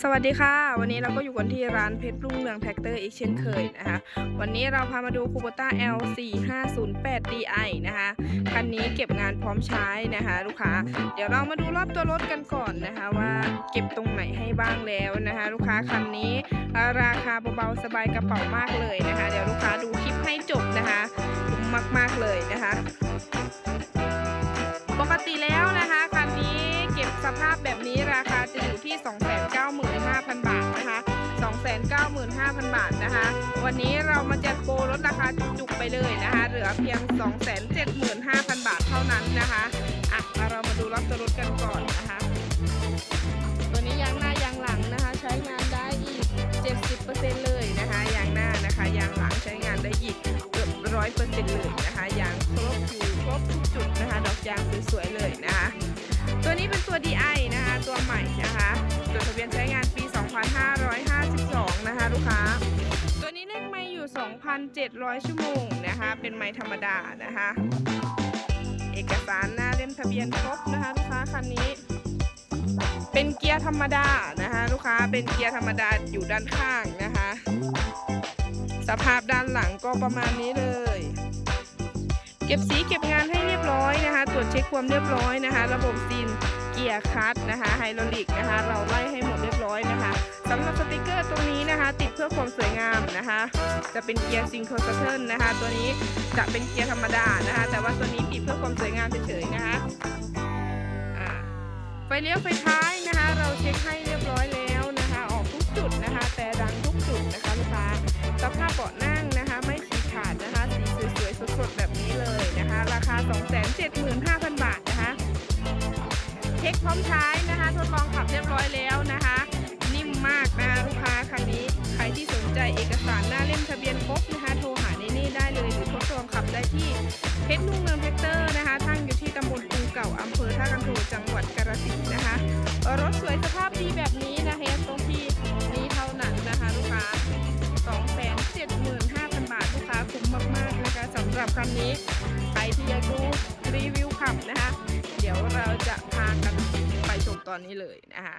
สวัสดีค่ะ วันนี้เราก็อยู่กันที่ร้านเพชรรุ่งเรืองแท็กเตอร์อีกเช่นเคยนะคะวันนี้เราพามาดูคูโบต้า L 4 5 0 8 DI นะคะคันนี้เก็บงานพร้อมใช้นะคะ ลูกค้า เดี๋ยวเรามาดูรอบตัวรถกันก่อนนะคะ ว่าเก็บตรงไหนให้บ้างแล้วนะคะ ลูกค้าคันนี้ราคาเบาๆสบายกระเป๋ามากเลยนะคะ เดี๋ยวลูกค้าดูคลิปให้จบ แบบนี้ราคาจะอยู่ที่ 295,000 บาทนะคะ295,000 บาทนะคะ วันนี้เรามาจัดโปรลดราคาจุกๆไปเลยนะคะ เหลือเพียง 275,000 บาทเท่านั้นนะคะอะมาเรามาดูรอบตัวรถกันก่อนนะคะ ตัวนี้ยางหน้ายางหลังนะคะ ใช้งานได้อีก 70%เลยนะคะยางหน้านะคะยางหลังใช้งานได้อีกเกือบร้อยเปอร์เซ็นต์เลยนะคะยางครบอยู่ครบทุกจุดนะคะ ดอกยางสวยๆเลยนะคะ ตัวนี้เป็นตัว DI ดทะเบียนใช้งานปี 2552 นะคะลูกค้า ตัวนี้เลขไม่อยู่ 2,700 ชั่วโมงนะคะ เป็นไม้ธรรมดานะคะ เอกสารหน้าเล่มทะเบียนครบนะคะลูกค้าคันนี้ เป็นเกียร์ธรรมดานะคะ ลูกค้าเป็นเกียร์ธรรมดาอยู่ด้านข้างนะคะ สภาพด้านหลังก็ประมาณนี้เลย ก็บสีเก็บงานให้เรียบร้อยนะคะ ตรวจเช็คความเรียบร้อยนะคะ ระบบซีนเกียร์คัตนะคะไฮดรอลิกนะคะ เราไล่ให้หมดเรียบร้อยนะคะสำหรับสติกเกอร์ตรงนี้นะคะ ติดเพื่อความสวยงามนะคะ จะเป็นเกียร์ซิงโครสเทิลนะคะ ตัวนี้จะเป็นเกียร์ธรรมดานะคะ แต่ว่าตัวนี้ปิดเพื่อความสวยงามเฉยๆนะคะไฟเลี้ยวไฟท้ายนะคะ เราเช็คให้เรียบร้อยแล้วนะคะ ออกทุกจุดนะคะ แต่ดังทุกจุดนะคะลูกค้าสภาพเบาะนั่งนะ เลยนะคะ ราคา 275,000 บาทนะคะ เช็คพร้อมใช้นะคะ ทดลองขับเรียบร้อยแล้วนะคะ นิ่มมากนะคะลูกค้าคันนี้ใครที่สนใจเอกสารหน้าเล่มทะเบียนครบนะคะ โทรหาในนี่ได้เลยหรือทดลองขับได้ที่เพชรนุ่งเมืองแท็กเตอร์นะคะตั้งอยู่ที่ตำบลกรุงเก่าอำเภอท่ากันโทจังหวัดกาฬสินธุ์นะคะ รถสวยสภาพดีแบบนี้นะคะตรงที่นี้เท่านั้นนะคะลูกค้า275,000 บาทลูกค้าคุ้มมากๆนะคะสำหรับคันนี้ ใครที่อยากดูรีวิวขับนะคะ เดี๋ยวเราจะพากันไปชมตอนนี้เลยนะคะ